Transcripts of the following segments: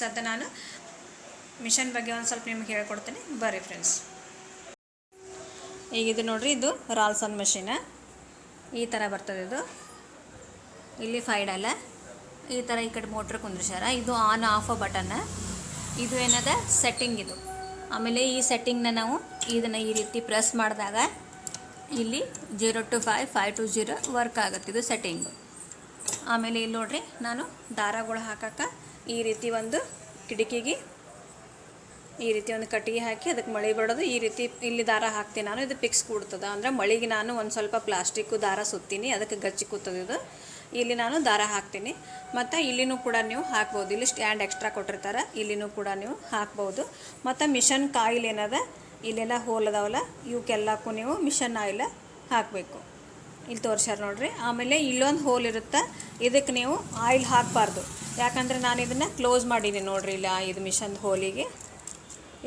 ಸದ್ಯ ನಾನು ಮಿಷನ್ ಬಗ್ಗೆ ಒಂದು ಸ್ವಲ್ಪ ನಿಮ್ಗೆ ಹೇಳ್ಕೊಡ್ತೀನಿ. ಬರ್ರಿ ಫ್ರೆಂಡ್ಸ್ ಈಗ ಇದು ನೋಡ್ರಿ, ಇದು ರಾಲ್ಸನ್ ಮಷೀನ ಈ ಥರ ಬರ್ತದೆ ಇದು. ಇಲ್ಲಿ ಫೈಡಲ್ಲ ಈ ಥರ ಈ ಕಡೆ ಮೋಟ್ರ್ ಕುಂದ್ರಿಸ್ಯಾರ. ಇದು ಆನ್ ಆಫ್ ಬಟನ್ ಇದು ಏನದ? ಸೆಟ್ಟಿಂಗ್ ಇದು. ಆಮೇಲೆ ಈ ಸೆಟ್ಟಿಂಗ್ನ ನಾವು ಇದನ್ನು ಈ ರೀತಿ ಪ್ರೆಸ್ ಮಾಡಿದಾಗ ಇಲ್ಲಿ zero to five five to zero work ಆಗುತ್ತೆ. ಇದು ಸೆಟ್ಟಿಂಗು ಆಮೇಲೆ ಇಲ್ಲಿ ನೋಡ್ರಿ, ನಾನು ದಾರಗಳು ಹಾಕಕ್ಕೆ ಈ ರೀತಿ ಒಂದು ಕಿಟಕಿಗೆ ಈ ರೀತಿ ಒಂದು ಕಟ್ಟಿಗೆ ಹಾಕಿ ಅದಕ್ಕೆ ಮಳೆ ಬಿಡೋದು ಈ ರೀತಿ ಇಲ್ಲಿ ದಾರ ಹಾಕ್ತೀನಿ ನಾನು. ಇದು ಪಿಕ್ಸ್ ಕೂಡ್ತದೆ. ಅಂದರೆ ಮಳೆಗೆ ನಾನು ಒಂದು ಸ್ವಲ್ಪ ಪ್ಲಾಸ್ಟಿಕ್ಕು ದಾರ ಸುತ್ತೀನಿ. ಅದಕ್ಕೆ ಗಚ್ಚಿ ಕೂತದ ಇದು. ಇಲ್ಲಿ ನಾನು ದಾರ ಹಾಕ್ತೀನಿ. ಮತ್ತು ಇಲ್ಲಿನೂ ಕೂಡ ನೀವು ಹಾಕ್ಬೋದು. ಇಲ್ಲಿ ಸ್ಟ್ಯಾಂಡ್ ಎಕ್ಸ್ಟ್ರಾ ಕೊಟ್ಟಿರ್ತಾರೆ. ಇಲ್ಲಿನೂ ಕೂಡ ನೀವು ಹಾಕ್ಬೋದು. ಮತ್ತು ಮಿಷನ್ ಕಾಯಿಲ್ ಏನದ? ಇಲ್ಲೆಲ್ಲ ಹೋಲ್ ಅದಾವಲ್ಲ? ಇವಕ್ಕೆಲ್ಲಕ್ಕೂ ನೀವು ಮಿಷನ್ ಆಯಿಲ್ ಹಾಕಬೇಕು. ಇಲ್ಲಿ ತೋರ್ಸ್ಯಾರ ನೋಡ್ರಿ. ಆಮೇಲೆ ಇಲ್ಲೊಂದು ಹೋಲ್ ಇರುತ್ತೆ? ಇದಕ್ಕೆ ನೀವು ಆಯಿಲ್ ಹಾಕಬಾರ್ದು. ಯಾಕಂದರೆ ನಾನು ಇದನ್ನು ಕ್ಲೋಸ್ ಮಾಡೀನಿ ನೋಡ್ರಿ ಇಲ್ಲ ಇದು ಮಿಷನ್ ಹೋಲಿಗೆ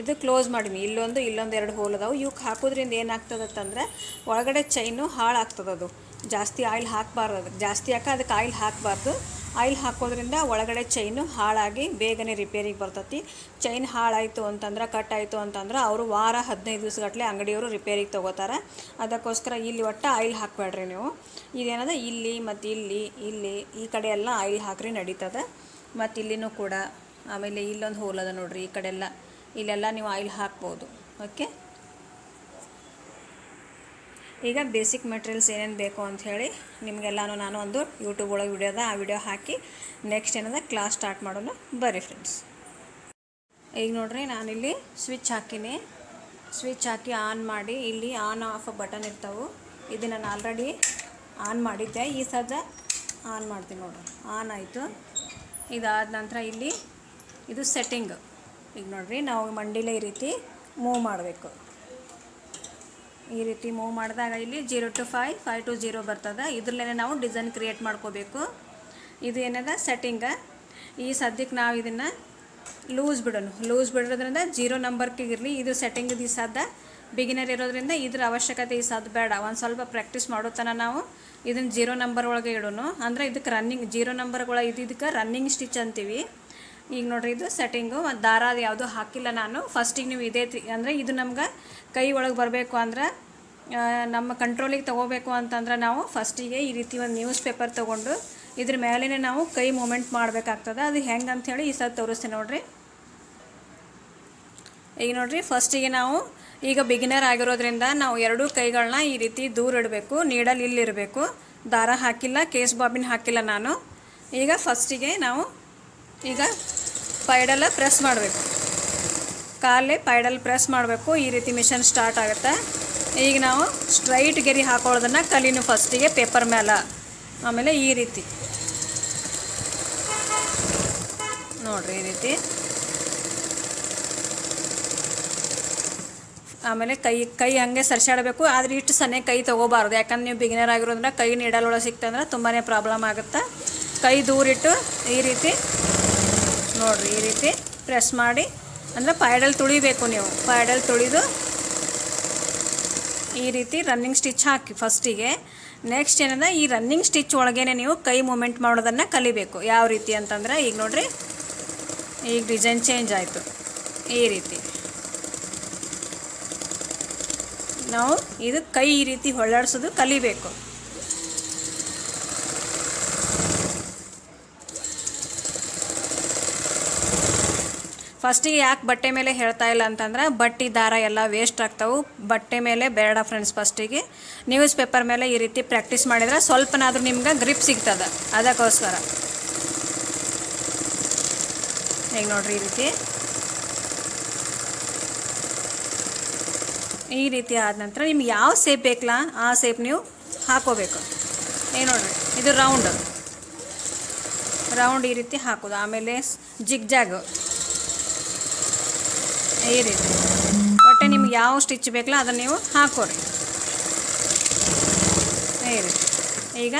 ಇದು ಕ್ಲೋಸ್ ಮಾಡೀನಿ. ಇಲ್ಲೊಂದು ಇಲ್ಲೊಂದು ಎರಡು ಹೋಲ್ ಅದಾವೆ. ಇವಕ್ಕೆ ಹಾಕೋದ್ರಿಂದ ಏನಾಗ್ತದತ್ತಂದ್ರೆ ಒಳಗಡೆ ಚೈನು ಹಾಳಾಗ್ತದದು. ಜಾಸ್ತಿ ಆಯಿಲ್ ಹಾಕಬಾರ್ದು ಅದಕ್ಕೆ ಜಾಸ್ತಿ ಯಾಕೆ ಅದಕ್ಕೆ ಆಯಿಲ್ ಹಾಕಬಾರ್ದು? ಆಯಿಲ್ ಹಾಕೋದ್ರಿಂದ ಒಳಗಡೆ ಚೈನು ಹಾಳಾಗಿ ಬೇಗನೆ ರಿಪೇರಿಗೆ ಬರ್ತತಿ. ಚೈನ್ ಹಾಳಾಯಿತು ಅಂತಂದ್ರೆ ಕಟ್ ಆಯಿತು ಅಂತಂದ್ರೆ ಅವರು ವಾರ ಹದಿನೈದು ದಿವಸಗಟ್ಟಲೆ ಅಂಗಡಿಯವರು ರಿಪೇರಿಗೆ ತೊಗೋತಾರೆ. ಅದಕ್ಕೋಸ್ಕರ ಇಲ್ಲಿ ಒಟ್ಟು ಆಯಿಲ್ ಹಾಕಬೇಡ್ರಿ ನೀವು. ಇದೇನದ? ಇಲ್ಲಿ ಮತ್ತು ಇಲ್ಲಿ ಇಲ್ಲಿ ಈ ಕಡೆ ಎಲ್ಲ ಆಯಿಲ್ ಹಾಕ್ರಿ ನಡೀತದೆ. ಮತ್ತು ಇಲ್ಲಿನೂ ಕೂಡ, ಆಮೇಲೆ ಇಲ್ಲೊಂದು ಹೋಲ್ ಅದ ನೋಡ್ರಿ ಈ ಕಡೆ ಎಲ್ಲ. ಇಲ್ಲೆಲ್ಲ ನೀವು ಆಯಿಲ್ ಹಾಕ್ಬೋದು. ಓಕೆ? ಈಗ ಬೇಸಿಕ್ ಮೆಟೀರಿಯಲ್ಸ್ ಏನೇನು ಬೇಕು ಅಂತ ಹೇಳಿ ನಿಮಗೆಲ್ಲನೂ ನಾನು ಒಂದು ಯೂಟ್ಯೂಬ್ ಒಳಗೆ ವಿಡಿಯೋದ ಆ ವಿಡಿಯೋ ಹಾಕಿ ನೆಕ್ಸ್ಟ್ ಏನದ ಕ್ಲಾಸ್ ಸ್ಟಾರ್ಟ್ ಮಾಡೋಣ. ಬರ್ರಿ ಫ್ರೆಂಡ್ಸ್ ಈಗ ನೋಡ್ರಿ ನಾನಿಲ್ಲಿ ಸ್ವಿಚ್ ಹಾಕಿನಿ. ಸ್ವಿಚ್ ಹಾಕಿ ಆನ್ ಮಾಡಿ, ಇಲ್ಲಿ ಆನ್ ಆಫ್ ಬಟನ್ ಇರ್ತಾವೆ. ಇದು ನಾನು ಆಲ್ರೆಡಿ ಆನ್ ಮಾಡಿದ್ದೆ. ಈ ಸದ್ದ ಆನ್ ಮಾಡ್ತೀನಿ ನೋಡ್ರಿ. ಆನ್ ಆಯಿತು. ಇದಾದ ನಂತರ ಇಲ್ಲಿ ಇದು ಸೆಟ್ಟಿಂಗ್ ಈಗ ನೋಡ್ರಿ ನಾವು ಮಂಡಿಲೇ ಈ ರೀತಿ ಮೂವ್ ಮಾಡಬೇಕು. ಈ ರೀತಿ ಮೂವ್ ಮಾಡಿದಾಗ ಇಲ್ಲಿ zero to five five to zero ಬರ್ತದೆ. ಇದ್ರಲ್ಲೇ ನಾವು ಡಿಸೈನ್ ಕ್ರಿಯೇಟ್ ಮಾಡ್ಕೋಬೇಕು. ಇದು ಏನದ? ಸೆಟ್ಟಿಂಗ. ಈ ಸದ್ಯಕ್ಕೆ ನಾವು ಇದನ್ನು ಲೂಸ್ ಬಿಡೋಣ. ಲೂಸ್ ಬಿಡೋದ್ರಿಂದ ಜೀರೋ ನಂಬರ್ಗೆ ಇರಲಿ. ಇದು ಸೆಟ್ಟಿಂಗ್ ಈ ಸದ್ದ ಬಿಗಿನರ್ ಇರೋದ್ರಿಂದ ಇದ್ರ ಅವಶ್ಯಕತೆ ಈ ಸದ್ ಬೇಡ. ಒಂದು ಸ್ವಲ್ಪ ಪ್ರಾಕ್ಟೀಸ್ ಮಾಡೋ ತನಕ ನಾವು ಇದನ್ನು ಜೀರೋ ನಂಬರ್ ಒಳಗೆ ಇಡೋಣ. ಅಂದರೆ ಇದಕ್ಕೆ ರನ್ನಿಂಗ್ ಜೀರೋ ನಂಬರ್ಗಳ ಇದು ಇದಕ್ಕೆ ರನ್ನಿಂಗ್ ಸ್ಟಿಚ್ ಅಂತೀವಿ. ಈಗ ನೋಡ್ರಿ, ಇದು ಸೆಟ್ಟಿಂಗು ಮತ್ತು ದಾರ ಅದು ಯಾವುದೂ ಹಾಕಿಲ್ಲ ನಾನು. ಫಸ್ಟಿಗೆ ನೀವು ಇದೇ ಅಂದರೆ ಇದು ನಮ್ಗೆ ಕೈ ಒಳಗೆ ಬರಬೇಕು ಅಂದ್ರೆ ನಮ್ಮ ಕಂಟ್ರೋಲಿಗೆ ತೊಗೋಬೇಕು ಅಂತಂದ್ರೆ ನಾವು ಫಸ್ಟಿಗೆ ಈ ರೀತಿ ಒಂದು ನ್ಯೂಸ್ ಪೇಪರ್ ತೊಗೊಂಡು ಇದ್ರ ಮೇಲೇ ನಾವು ಕೈ ಮೂಮೆಂಟ್ ಮಾಡಬೇಕಾಗ್ತದೆ. ಅದು ಹೆಂಗೆ ಅಂಥೇಳಿ ಈ ಸಲ ತೋರಿಸ್ತೀನಿ ನೋಡ್ರಿ. ಈಗ ನೋಡ್ರಿ ಫಸ್ಟಿಗೆ ನಾವು ಈಗ ಬಿಗಿನರ್ ಆಗಿರೋದ್ರಿಂದ ನಾವು ಎರಡೂ ಕೈಗಳನ್ನ ಈ ರೀತಿ ದೂರ ಇಡಬೇಕು ನೀಡಲ್ಲಿ ಇಲ್ಲಿರಬೇಕು. ದಾರ ಹಾಕಿಲ್ಲ, ಕೇಸ್ ಬಾಬಿನ್ ಹಾಕಿಲ್ಲ ನಾನು. ಈಗ ಫಸ್ಟಿಗೆ ನಾವು ಈಗ ಪೈಡಲ್ ಪ್ರೆಸ್ ಮಾಡಬೇಕು. ಕಾಲೇ ಪೈಡಲ್ ಪ್ರೆಸ್ ಮಾಡಬೇಕು. ಈ ರೀತಿ ಮಿಷನ್ ಸ್ಟಾರ್ಟ್ ಆಗುತ್ತೆ. ಈಗ ನಾವು ಸ್ಟ್ರೈಟ್ ಗೆರಿ ಹಾಕೊಳ್ಳೋದನ್ನು ಕಲೀನು ಫಸ್ಟಿಗೆ ಪೇಪರ್ ಮೇಲೆ ಆಮೇಲೆ ಈ ರೀತಿ. ನೋಡ್ರಿ ಈ ರೀತಿ. ಆಮೇಲೆ ಕೈ ಕೈ ಹಂಗೆ ಸರಿಸಾಡಬೇಕು. ಆದರೆ ಇಷ್ಟು ಸನ್ನೆ ಕೈ ತೊಗೋಬಾರ್ದು. ಯಾಕಂದ್ರೆ ನೀವು ಬಿಗಿನರ್ ಆಗಿರೋದ್ರಿಂದ ಕೈ ನೀಡಲೊಳಗೆ ಸಿಕ್ತಂದ್ರೆ ತುಂಬಾ ಪ್ರಾಬ್ಲಮ್ ಆಗುತ್ತೆ. ಕೈ ದೂರಿಟ್ಟು ಈ ರೀತಿ ನೋಡ್ರಿ, ಈ ರೀತಿ ಪ್ರೆಸ್ ಮಾಡಿ, ಅಂದರೆ ಪೈಡಲ್ ತುಳಿಬೇಕು ನೀವು. ಪೈಡಲ್ ತುಳಿದು ಈ ರೀತಿ ರನ್ನಿಂಗ್ ಸ್ಟಿಚ್ ಹಾಕಿ ಫಸ್ಟಿಗೆ ನೆಕ್ಸ್ಟ್ ಏನಂದ್ರೆ ಈ ರನ್ನಿಂಗ್ ಸ್ಟಿಚ್ ಒಳಗೇನೆ ನೀವು ಕೈ ಮೂಮೆಂಟ್ ಮಾಡೋದನ್ನು ಕಲಿಬೇಕು. ಯಾವ ರೀತಿ ಅಂತಂದ್ರೆ, ಈಗ ನೋಡ್ರಿ, ಈಗ ಡಿಸೈನ್ ಚೇಂಜ್ ಆಯಿತು. ಈ ರೀತಿ. ನಾವು ಇದು ಕೈ ಈ ರೀತಿ ಹೊಳ್ಳಾಡ್ಸೋದು ಕಲಿಬೇಕು. ಫಸ್ಟಿಗೆ ಯಾಕೆ ಬಟ್ಟೆ ಮೇಲೆ ಹೇಳ್ತಾ ಇಲ್ಲ ಅಂತಂದ್ರೆ, ಬಟ್ಟೆ ದಾರ ಎಲ್ಲ ವೇಸ್ಟ್ ಆಗ್ತಾವೆ. ಬಟ್ಟೆ ಮೇಲೆ ಬೇಡ ಫ್ರೆಂಡ್ಸ್ ಫಸ್ಟಿಗೆ. ನ್ಯೂಸ್ ಪೇಪರ್ ಮೇಲೆ ಈ ರೀತಿ ಪ್ರಾಕ್ಟೀಸ್ ಮಾಡಿದ್ರೆ ಸ್ವಲ್ಪನಾದರೂ ನಿಮ್ಗೆ ಗ್ರಿಪ್ ಸಿಗ್ತದೆ. ಅದಕ್ಕೋಸ್ಕರ. ಈಗ ನೋಡ್ರಿ ಈ ರೀತಿ. ಈ ರೀತಿ ಆದ ನಂತರ ನಿಮ್ಗೆ ಯಾವ ಸೇಪ್ ಬೇಕಲ್ಲ ಆ ಸೇಪ್ ನೀವು ಹಾಕೋಬೇಕು. ಏನು ನೋಡ್ರಿ, ಇದು ರೌಂಡ್ ರೌಂಡ್ ಈ ರೀತಿ ಹಾಕೋದು. ಆಮೇಲೆ ಜಿಗ್ ಜಾಗ್ ಈ ರೀತಿ ಒಟ್ಟೆ ನಿಮ್ಗೆ ಯಾವ ಸ್ಟಿಚ್ ಬೇಕಲ್ಲ ಅದನ್ನು ನೀವು ಹಾಕೋರಿ. ಈ ಈಗ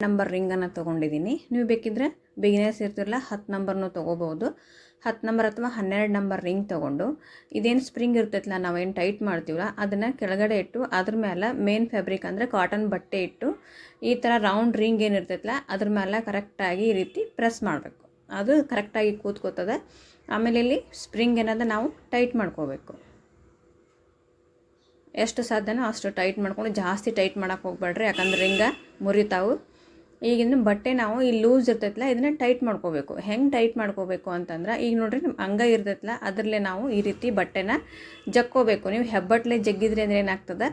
ನಂಬರ್ ರಿಂಗನ್ನು ತೊಗೊಂಡಿದ್ದೀನಿ. ನೀವು ಬೇಕಿದ್ರೆ ಬಿಗಿನರ್ಸ್ ಇರ್ತಿರಲ್ಲ ಹತ್ತು ನಂಬರ್ನೂ ತೊಗೋಬೋದು ಹತ್ತು ನಂಬರ್ ಅಥವಾ ಹನ್ನೆರಡು ನಂಬರ್ ರಿಂಗ್ ತೊಗೊಂಡು ಇದೇನು ಸ್ಪ್ರಿಂಗ್ ಇರ್ತೈತಲ್ಲ ನಾವೇನು ಟೈಟ್ ಮಾಡ್ತೀವಲ್ಲ, ಅದನ್ನು ಕೆಳಗಡೆ ಇಟ್ಟು ಅದ್ರ ಮೇಲೆ ಮೇನ್ ಫ್ಯಾಬ್ರಿಕ್ ಅಂದರೆ ಕಾಟನ್ ಬಟ್ಟೆ ಇಟ್ಟು ಈ ಥರ ರೌಂಡ್ ರಿಂಗ್ ಏನು ಇರ್ತೈತಲ್ಲ ಅದ್ರ ಮೇಲೆ ಕರೆಕ್ಟಾಗಿ ಈ ರೀತಿ ಪ್ರೆಸ್ ಮಾಡಬೇಕು. ಅದು ಕರೆಕ್ಟಾಗಿ ಕೂತ್ಕೋತದೆ. ಆಮೇಲೆ ಇಲ್ಲಿ ಸ್ಪ್ರಿಂಗ್ ಏನದ ನಾವು ಟೈಟ್ ಮಾಡ್ಕೋಬೇಕು. ಎಷ್ಟು ಸಾಧ್ಯನೋ ಅಷ್ಟು ಟೈಟ್ ಮಾಡ್ಕೊಂಡು ಜಾಸ್ತಿ ಟೈಟ್ ಮಾಡೋಕೆ ಹೋಗ್ಬೇಡ್ರಿ, ಯಾಕಂದ್ರೆ ರಿಂಗ ಮುರಿತಾವು. ಈಗಿನ ಬಟ್ಟೆ ನಾವು ಈ ಲೂಸ್ ಇರ್ತೈತಲ್ಲ ಇದನ್ನ ಟೈಟ್ ಮಾಡ್ಕೋಬೇಕು. ಹೆಂಗೆ ಟೈಟ್ ಮಾಡ್ಕೋಬೇಕು ಅಂತಂದ್ರೆ, ಈಗ ನೋಡ್ರಿ ನಿಮ್ಮ ಅಂಗ ಇರ್ತೈತಲ್ಲ ಅದರಲ್ಲೇ ನಾವು ಈ ರೀತಿ ಬಟ್ಟೆನ ಜಕ್ಕೋಬೇಕು. ನೀವು ಹೆಬ್ಬಟ್ಲೆ ಜಗ್ಗಿದ್ರೆ ಅಂದ್ರೆ ಏನಾಗ್ತದೆ?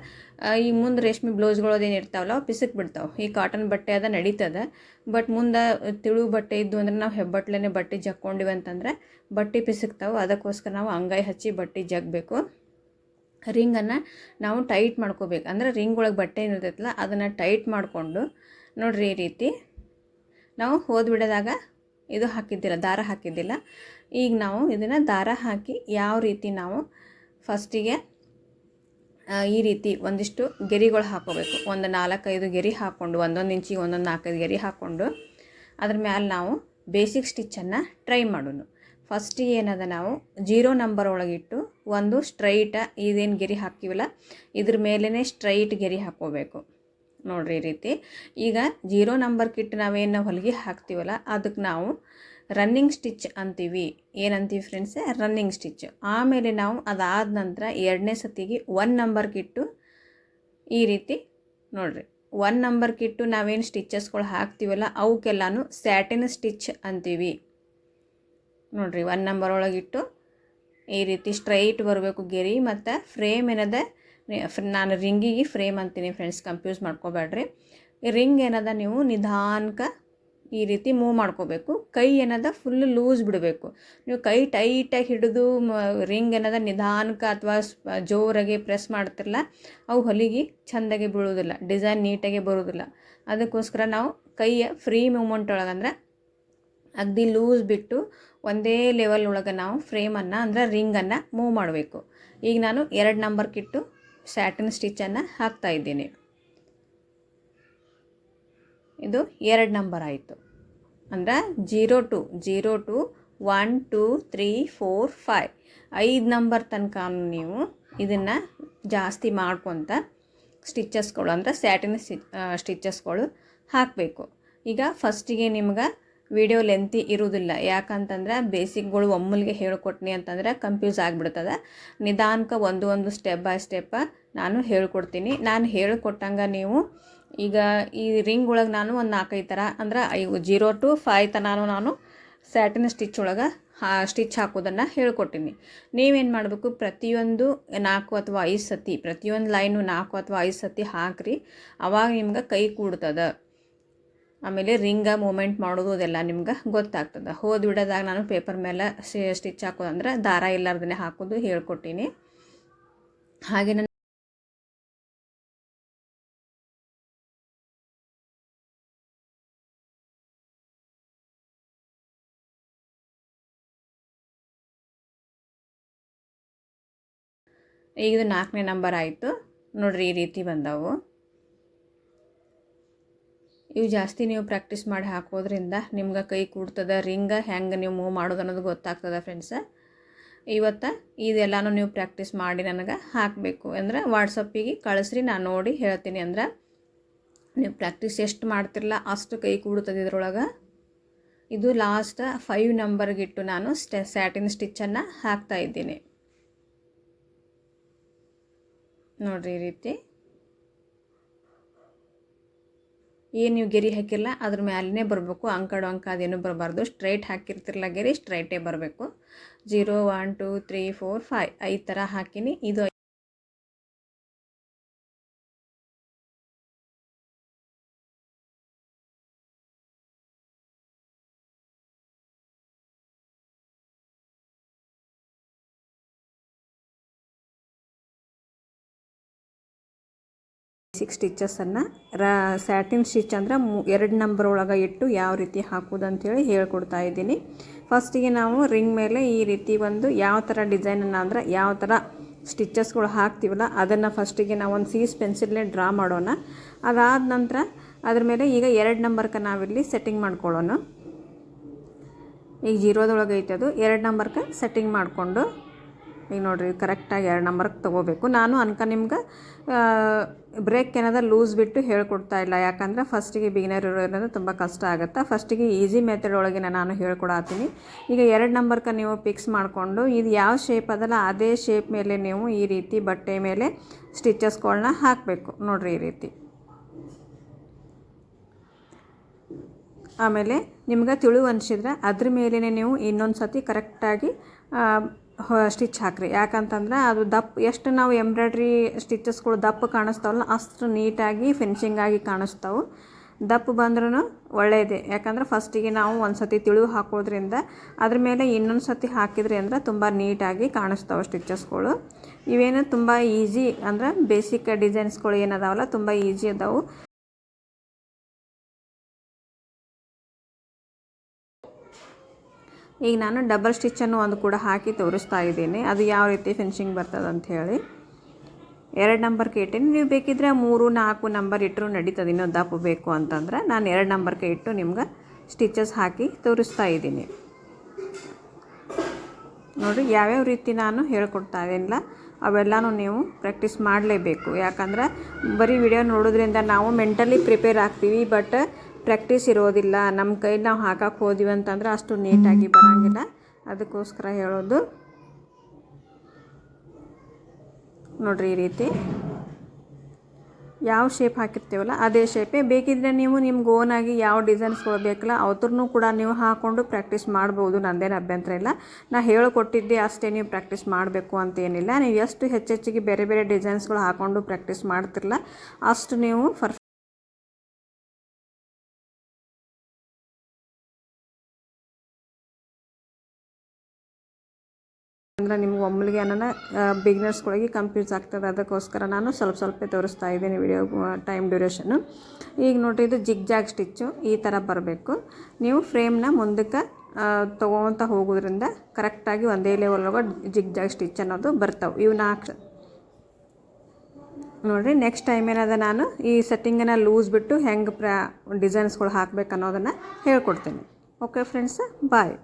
ಈ ಮುಂದೆ ರೇಷ್ಮೆ ಬ್ಲೌಸ್ಗಳು ಅದೇನು ಇರ್ತಾವಲ್ಲ, ಅವು ಪಿಸಕ್ ಬಿಡ್ತಾವೆ. ಈ ಕಾಟನ್ ಬಟ್ಟೆ ಅದ ನಡೀತದೆ. ಬಟ್ ಮುಂದೆ ತಿಳು ಬಟ್ಟೆ ಇದ್ದು ಅಂದ್ರೆ ನಾವು ಹೆಬ್ಬಟ್ಲೇ ಬಟ್ಟೆ ಜಕ್ಕೊಂಡಿವಿ ಅಂತಂದ್ರೆ, ಬಟ್ಟೆ ಪಿಸಕ್ತಾವೆ. ಅದಕ್ಕೋಸ್ಕರ ನಾವು ಅಂಗೈ ಹಚ್ಚಿ ಬಟ್ಟೆ ಜಗ್ಬೇಕು. ರಿಂಗನ್ನು ನಾವು ಟೈಟ್ ಮಾಡ್ಕೋಬೇಕು. ಅಂದರೆ ರಿಂಗ್ ಒಳಗೆ ಬಟ್ಟೆ ಏನಿರ್ತೈತಲ್ಲ ಅದನ್ನು ಟೈಟ್ ಮಾಡಿಕೊಂಡು ನೋಡ್ರಿ ಈ ರೀತಿ. ನಾವು ಓದ್ಬಿಡೋದಾಗ ಇದು ಹಾಕಿದ್ದಿಲ್ಲ, ದಾರ ಹಾಕಿದ್ದಿಲ್ಲ. ಈಗ ನಾವು ಇದನ್ನು ದಾರ ಹಾಕಿ ಯಾವ ರೀತಿ ನಾವು ಫಸ್ಟಿಗೆ ಈ ರೀತಿ ಒಂದಿಷ್ಟು ಗೆರಿಗಳು ಹಾಕೋಬೇಕು. ಒಂದು ನಾಲ್ಕೈದು ಗೆರಿ ಹಾಕ್ಕೊಂಡು ಒಂದೊಂದು ಇಂಚಿಗೆ ಒಂದೊಂದು ನಾಲ್ಕೈದು ಗೆರಿ ಹಾಕ್ಕೊಂಡು ಅದ್ರ ಮ್ಯಾಲೆ ನಾವು ಬೇಸಿಕ್ ಸ್ಟಿಚ್ಚನ್ನು ಟ್ರೈ ಮಾಡೋಣ. ಫಸ್ಟಿಗೆ ಏನದ ನಾವು ಜೀರೋ ನಂಬರ್ ಒಳಗಿಟ್ಟು ಒಂದು ಸ್ಟ್ರೈಟ ಇದೇನು ಗೆರಿ ಹಾಕ್ತೀವಲ್ಲ, ಇದ್ರ ಮೇಲೇ ಸ್ಟ್ರೈಟ್ ಗೆರಿ ಹಾಕ್ಕೋಬೇಕು ನೋಡ್ರಿ ಈ ರೀತಿ. ಈಗ ಜೀರೋ ನಂಬರ್ ಕಿಟ್ ನಾವೇನು ಹೊಲಿಗೆ ಹಾಕ್ತೀವಲ್ಲ ಅದಕ್ಕೆ ನಾವು ರನ್ನಿಂಗ್ ಸ್ಟಿಚ್ ಅಂತೀವಿ. ಏನಂತೀವಿ ಫ್ರೆಂಡ್ಸ್ ರನ್ನಿಂಗ್ ಸ್ಟಿಚ್ ಆಮೇಲೆ ನಾವು ಅದಾದ ನಂತರ ಎರಡನೇ ಸತಿಗೆ ಒನ್ ನಂಬರ್ ಕಿಟ್ಟು ಈ ರೀತಿ ನೋಡ್ರಿ. ಒನ್ ನಂಬರ್ ಕಿಟ್ಟು ನಾವೇನು ಸ್ಟಿಚಸ್ಗಳು ಹಾಕ್ತೀವಲ್ಲ ಅವಕ್ಕೆಲ್ಲನೂ ಸ್ಯಾಟಿನ್ ಸ್ಟಿಚ್ ಅಂತೀವಿ. ನೋಡ್ರಿ ಒನ್ ನಂಬರ್ ಒಳಗಿಟ್ಟು ಈ ರೀತಿ ಸ್ಟ್ರೈಟ್ ಬರಬೇಕು ಗೆರಿ, ಮತ್ತು ಫ್ರೇಮ್ ಏನದ ನಾನು ರಿಂಗಿಗೆ ಫ್ರೇಮ್ ಅಂತೀನಿ ಫ್ರೆಂಡ್ಸ್ ಕನ್ಫ್ಯೂಸ್ ಮಾಡ್ಕೋಬೇಡ್ರಿ. ರಿಂಗ್ ಏನದ ನೀವು ನಿಧಾನಕ ಈ ರೀತಿ ಮೂವ್ ಮಾಡ್ಕೋಬೇಕು. ಕೈ ಏನದ ಫುಲ್ ಲೂಸ್ ಬಿಡಬೇಕು. ನೀವು ಕೈ ಟೈಟಾಗಿ ಹಿಡಿದು ರಿಂಗ್ ಏನದ ನಿಧಾನಕ ಅಥವಾ ಜೋರಾಗಿ ಪ್ರೆಸ್ ಮಾಡ್ತಿರಲ್ಲ ಅವು ಹೊಲಿಗೆ ಚೆಂದಾಗಿ ಬೀಳೋದಿಲ್ಲ ಡಿಸೈನ್ ನೀಟಾಗಿ ಬರೋದಿಲ್ಲ. ಅದಕ್ಕೋಸ್ಕರ ನಾವು ಕೈಯ ಫ್ರೀ ಮೂಮೆಂಟ್ ಒಳಗಂದ್ರೆ ಅಗ್ದಿ ಲೂಸ್ ಬಿಟ್ಟು ಒಂದೇ ಲೆವೆಲ್ ಒಳಗೆ ನಾವು ಫ್ರೇಮನ್ನು ಅಂದರೆ ರಿಂಗನ್ನು ಮೂವ್ ಮಾಡಬೇಕು. ಈಗ ನಾನು ಎರಡು ನಂಬರ್ ಕಿಟ್ಟು ಸ್ಯಾಟಿನ್ ಸ್ಟಿಚ್ಚನ್ನು ಹಾಕ್ತಾ ಇದ್ದೀನಿ. ಇದು ಎರಡು ನಂಬರ್ ಆಯಿತು. ಅಂದ್ರೆ zero to zero to one two three four five ಐದು ನಂಬರ್ ತನಕ ನೀವು ಇದನ್ನು ಜಾಸ್ತಿ ಮಾಡ್ಕೊತ ಸ್ಟಿಚಸ್ಗಳು ಅಂದರೆ ಸ್ಯಾಟಿನ್ ಸ್ಟಿಚಸ್ಗಳು ಹಾಕಬೇಕು. ಈಗ ಫಸ್ಟಿಗೆ ನಿಮ್ಗೆ ವಿಡಿಯೋ ಲೆಂತಿ ಇರುವುದಿಲ್ಲ. ಯಾಕಂತಂದ್ರೆ ಬೇಸಿಕ್ಗಳು ಒಮ್ಮಲ್ಗೆ ಹೇಳ್ಕೊಟ್ನಿ ಅಂತಂದ್ರೆ ಕನ್ಫ್ಯೂಸ್ ಆಗಿಬಿಡ್ತದೆ. ನಿಧಾನಕ್ಕೆ ಒಂದು ಒಂದು ಸ್ಟೆಪ್ ಬೈ ಸ್ಟೆಪ್ಪ ನಾನು ಹೇಳ್ಕೊಡ್ತೀನಿ. ನಾನು ಹೇಳ್ಕೊಟ್ಟಂಗೆ ನೀವು ಈಗ ಈ ರಿಂಗ್ ಒಳಗೆ ನಾನು ಒಂದು ನಾಲ್ಕೈದು ಥರ ಅಂದ್ರೆ ಐ ಜೀರೋ ಟು ಫೈವ್ ತನಾನು ನಾನು ಸ್ಯಾಟಿನ್ ಸ್ಟಿಚ್ ಒಳಗೆ ಹಾ ಸ್ಟಿಚ್ ಹಾಕೋದನ್ನು ಹೇಳ್ಕೊಟ್ಟಿನಿ. ನೀವೇನು ಮಾಡಬೇಕು? ಪ್ರತಿಯೊಂದು ನಾಲ್ಕು ಅಥವಾ ಐದು ಸತಿ, ಪ್ರತಿಯೊಂದು ಲೈನು ನಾಲ್ಕು ಅಥವಾ ಐದು ಸತಿ ಹಾಕ್ರಿ. ಅವಾಗ ನಿಮ್ಗೆ ಕೈ ಕೂಡ್ತದೆ. ಆಮೇಲೆ ರಿಂಗ ಮೂಮೆಂಟ್ ಮಾಡೋದು ಅದೆಲ್ಲ ನಿಮ್ಗೆ ಗೊತ್ತಾಗ್ತದೆ. ಹೋದ್ ಬಿಡೋದಾಗ ನಾನು ಪೇಪರ್ ಮೇಲೆ ಸ್ಟಿಚ್ ಹಾಕೋದಂದ್ರೆ ದಾರ ಇಲ್ಲಾರ್ದೇ ಹಾಕೋದು ಹೇಳ್ಕೊಟ್ಟೀನಿ. ಹಾಗೆ ನನ್ನ ಈಗ ನಾಲ್ಕನೇ ನಂಬರ್ ಆಯಿತು. ನೋಡ್ರಿ ಈ ರೀತಿ ಬಂದವು. ಇವು ಜಾಸ್ತಿ ನೀವು ಪ್ರಾಕ್ಟೀಸ್ ಮಾಡಿ ಹಾಕೋದ್ರಿಂದ ನಿಮ್ಗೆ ಕೈ ಕೂಡ್ತದೆ, ರಿಂಗ ಹೆಂಗೆ ನೀವು ಮೂವ್ ಮಾಡೋದು ಅನ್ನೋದು ಗೊತ್ತಾಗ್ತದೆ ಫ್ರೆಂಡ್ಸ ಇವತ್ತು ಇದೆಲ್ಲನೂ ನೀವು ಪ್ರಾಕ್ಟೀಸ್ ಮಾಡಿ ನನಗೆ ಹಾಕಬೇಕು ಅಂದ್ರೆ ವಾಟ್ಸಪ್ಪಿಗೆ ಕಳಿಸ್ರಿ, ನಾನು ನೋಡಿ ಹೇಳ್ತೀನಿ ಅಂದ್ರೆ ನೀವು ಪ್ರಾಕ್ಟೀಸ್ ಎಷ್ಟು ಮಾಡ್ತಿರಲ್ಲ ಅಷ್ಟು ಕೈ ಕೂಡ್ತದೆ ಇದ್ರೊಳಗೆ. ಇದು ಲಾಸ್ಟ್ ಫೈವ್ ನಂಬರ್ಗಿಟ್ಟು ನಾನು ಸ್ಟೆ ಸ್ಯಾಟಿನ್ ಸ್ಟಿಚ್ಚನ್ನು ಹಾಕ್ತಾ ಇದ್ದೀನಿ. ನೋಡಿರಿ ಈ ರೀತಿ. ಏನು ನೀವು ಗೆರಿ ಹಾಕಿಲ್ಲ, ಅದ್ರ ಮ್ಯಾಲೇ ಬರಬೇಕು. ಅಂಕಡು ಅಂಕ ಅದೇನು ಬರಬಾರ್ದು. ಸ್ಟ್ರೈಟ್ ಹಾಕಿರ್ತಿರಲ್ಲ ಗೆರಿ, ಸ್ಟ್ರೈಟೇ ಬರಬೇಕು. Zero one two three four five ಐದು ಥರ ಹಾಕಿನಿ. ಇದು ಬೇಸಿಕ್ ಸ್ಟಿಚಸನ್ನು ರಾ ಸ್ಯಾಟಿನ್ ಸ್ಟಿಚ್ ಅಂದರೆ ಮು, ಎರಡು ನಂಬರ್ ಒಳಗೆ ಇಟ್ಟು ಯಾವ ರೀತಿ ಹಾಕೋದು ಅಂಥೇಳಿ ಹೇಳ್ಕೊಡ್ತಾ ಇದ್ದೀನಿ. ಫಸ್ಟಿಗೆ ನಾವು ರಿಂಗ್ ಮೇಲೆ ಈ ರೀತಿ ಒಂದು ಯಾವ ಥರ ಡಿಸೈನನ್ನು ಅಂದ್ರೆ ಯಾವ ಥರ ಸ್ಟಿಚಸ್ಗಳು ಹಾಕ್ತೀವಲ್ಲ ಅದನ್ನು ಫಸ್ಟಿಗೆ ನಾವು ಒಂದು ಸೀಸ್ ಪೆನ್ಸಿಲ್ನೇ ಡ್ರಾ ಮಾಡೋಣ. ಅದಾದ ನಂತರ ಅದ್ರ ಮೇಲೆ ಈಗ ಎರಡು ನಂಬರ್ಗೆ ನಾವಿಲ್ಲಿ ಸೆಟ್ಟಿಂಗ್ ಮಾಡ್ಕೊಳ್ಳೋಣ. ಈಗ ಜೀರೋದೊಳಗೆ ಐತೆ ಅದು. ಎರಡು ನಂಬರ್ಗೆ ಸೆಟ್ಟಿಂಗ್ ಮಾಡಿಕೊಂಡು ಈಗ ನೋಡಿರಿ ಕರೆಕ್ಟಾಗಿ ಎರಡು ನಂಬರ್ಗೆ ತೊಗೋಬೇಕು. ನಾನು ಅನ್ಕ ನಿಮ್ಗೆ ಬ್ರೇಕ್ ಏನದ ಲೂಸ್ ಬಿಟ್ಟು ಹೇಳ್ಕೊಡ್ತಾ ಇಲ್ಲ. ಯಾಕಂದ್ರೆ ಫಸ್ಟಿಗೆ ಬಿಗಿನರ್ ಇರೋದ್ರಿಂದ ತುಂಬ ಕಷ್ಟ ಆಗುತ್ತೆ. ಫಸ್ಟಿಗೆ ಈಸಿ ಮೆಥಡ್ ಒಳಗೆ ನಾನು ಹೇಳ್ಕೊಡತ್ತೀನಿ ಈಗ ಎರಡು ನಂಬರ್ಕ ನೀವು ಫಿಕ್ಸ್ ಮಾಡಿಕೊಂಡು, ಇದು ಯಾವ ಶೇಪ್ ಅದಲ್ಲ, ಅದೇ ಶೇಪ್ ಮೇಲೆ ನೀವು ಈ ರೀತಿ ಬಟ್ಟೆ ಮೇಲೆ ಸ್ಟಿಚಸ್ಗಳನ್ನ ಹಾಕಬೇಕು. ನೋಡಿರಿ ಈ ರೀತಿ. ಆಮೇಲೆ ನಿಮ್ಗೆ ತಿಳು ಅನಿಸಿದ್ರೆ ಅದ್ರ ಮೇಲೇ ನೀವು ಇನ್ನೊಂದು ಸತಿ ಕರೆಕ್ಟಾಗಿ ಸ್ಟಿಚ್ ಹಾಕ್ರಿ. ಯಾಕಂತಂದ್ರೆ ಅದು ದಪ್ಪ, ಎಷ್ಟು ನಾವು ಎಂಬ್ರಾಯ್ಡ್ರಿ ಸ್ಟಿಚಸ್ಗಳು ದಪ್ಪ ಕಾಣಿಸ್ತಾವಲ್ಲ, ಅಷ್ಟು ನೀಟಾಗಿ ಫಿನಿಶಿಂಗ್ ಆಗಿ ಕಾಣಿಸ್ತಾವೆ. ದಪ್ಪ ಬಂದ್ರೂ ಒಳ್ಳೆಯದೆ ಯಾಕಂದ್ರೆ ಫಸ್ಟಿಗೆ ನಾವು ಒಂದು ಸತಿ ತಿಳು ಹಾಕೋದ್ರಿಂದ ಅದ್ರ ಮೇಲೆ ಇನ್ನೊಂದು ಸತಿ ಹಾಕಿದ್ರಿ ಅಂದ್ರೆ ತುಂಬ ನೀಟಾಗಿ ಕಾಣಿಸ್ತಾವೆ ಸ್ಟಿಚಸ್ಗಳು ಇವೇನು ತುಂಬ ಈಸಿ ಅಂದ್ರೆ ಬೇಸಿಕ್ ಡಿಸೈನ್ಸ್ಗಳು ಏನದಾವಲ್ಲ, ತುಂಬ ಈಸಿ ಅದಾವೆ. ಈಗ ನಾನು ಡಬಲ್ ಸ್ಟಿಚ್ಚನ್ನು ಒಂದು ಕೂಡ ಹಾಕಿ ತೋರಿಸ್ತಾ ಇದ್ದೀನಿ. ಅದು ಯಾವ ರೀತಿ ಫಿನಿಶಿಂಗ್ ಬರ್ತದೆ ಅಂತ ಹೇಳಿ. ಎರಡು ನಂಬರ್ಗೆ ಇಟ್ಟೀನಿ ನೀವು ಬೇಕಿದ್ರೆ ಮೂರು, ನಾಲ್ಕು ನಂಬರ್ ಇಟ್ಟರು ನಡೀತದೆ. ಇನ್ನೊಂದು ದಪ್ಪ ಬೇಕು ಅಂತಂದ್ರೆ ನಾನು ಎರಡು ನಂಬರ್ಗೆ ಇಟ್ಟು ನಿಮ್ಗೆ ಸ್ಟಿಚಸ್ ಹಾಕಿ ತೋರಿಸ್ತಾ ಇದ್ದೀನಿ. ನೋಡಿ, ಯಾವ್ಯಾವ ರೀತಿ ನಾನು ಹೇಳ್ಕೊಡ್ತಾ ಇದ್ದೀನಿಲ್ಲ, ಅವೆಲ್ಲನೂ ನೀವು ಪ್ರಾಕ್ಟೀಸ್ ಮಾಡಲೇಬೇಕು. ಯಾಕಂದ್ರೆ ಬರೀ ವಿಡಿಯೋ ನೋಡೋದ್ರಿಂದ ನಾವು ಮೆಂಟಲಿ ಪ್ರಿಪೇರ್ ಆಗ್ತೀವಿ ಬಟ್ ಪ್ರಾಕ್ಟೀಸ್ ಇರೋದಿಲ್ಲ. ನಮ್ಮ ಕೈಲಿ ನಾವು ಹಾಕಕ್ಕೆ ಹೋದ್ವಿ ಅಂತಂದ್ರೆ ಅಷ್ಟು ನೀಟಾಗಿ ಬರೋಂಗಿಲ್ಲ. ಅದಕ್ಕೋಸ್ಕರ ಹೇಳೋದು. ನೋಡ್ರಿ ಈ ರೀತಿ. ಯಾವ ಶೇಪ್ ಹಾಕಿರ್ತೀವಲ್ಲ ಅದೇ ಶೇಪೇ ಬೇಕಿದ್ರೆ ನೀವು ನಿಮ್ಗೆ ಓನಾಗಿ ಯಾವ ಡಿಸೈನ್ಸ್ಗಳು ಬೇಕಲ್ಲ ಅವ್ರನ್ನೂ ಕೂಡ ನೀವು ಹಾಕ್ಕೊಂಡು ಪ್ರಾಕ್ಟೀಸ್ ಮಾಡ್ಬೋದು. ನಂದೇನು ಅಭ್ಯಂತರ ಇಲ್ಲ. ನಾ ಹೇಳಿಕೊಟ್ಟಿದ್ದೆ ಅಷ್ಟೇ ನೀವು ಪ್ರಾಕ್ಟೀಸ್ ಮಾಡಬೇಕು ಅಂತ ಏನಿಲ್ಲ. ನೀವು ಎಷ್ಟು ಹೆಚ್ಚೆಚ್ಚಿಗೆ ಬೇರೆ ಬೇರೆ ಡಿಸೈನ್ಸ್ಗಳು ಹಾಕ್ಕೊಂಡು ಪ್ರಾಕ್ಟೀಸ್ ಮಾಡ್ತಿರಲ್ಲ ಅಷ್ಟು ನೀವು ಫರ್ ಅಂದರೆ ನಿಮ್ಗೆ ಒಮ್ಮಲಿಗೆ ಅನ್ನೋಣ ಬಿಗ್ನರ್ಸ್ಗಳಿಗೆ ಕನ್ಫ್ಯೂಸ್ ಆಗ್ತದೆ. ಅದಕ್ಕೋಸ್ಕರ ನಾನು ಸ್ವಲ್ಪ ಸ್ವಲ್ಪ ತೋರಿಸ್ತಾ ಇದ್ದೀನಿ ವಿಡಿಯೋ ಟೈಮ್ ಡ್ಯೂರೇಷನ್ನು ಈಗ ನೋಡಿರಿ, ಇದು ಜಿಗ್ ಜಾಗ್ ಸ್ಟಿಚ್ಚು ಈ ಥರ ಬರಬೇಕು. ನೀವು ಫ್ರೇಮ್ನ ಮುಂದಕ್ಕೆ ತೊಗೊಂತ ಹೋಗೋದ್ರಿಂದ ಕರೆಕ್ಟಾಗಿ ಒಂದೇ ಲೆವೆಲ್ ಜಿಗ್ ಜಾಗ್ ಸ್ಟಿಚ್ ಅನ್ನೋದು ಬರ್ತಾವೆ. ಇವು ನಾಲ್ಕು ನೋಡಿರಿ ನೆಕ್ಸ್ಟ್ ಟೈಮ್ ಏನದ ನಾನು ಈ ಸೆಟ್ಟಿಂಗನ್ನು ಲೂಸ್ ಬಿಟ್ಟು ಹೆಂಗೆ ಪ್ರಾ ಡಿಸೈನ್ಸ್ಗಳು ಹಾಕ್ಬೇಕು ಅನ್ನೋದನ್ನು ಹೇಳ್ಕೊಡ್ತೀನಿ. Okay friends bye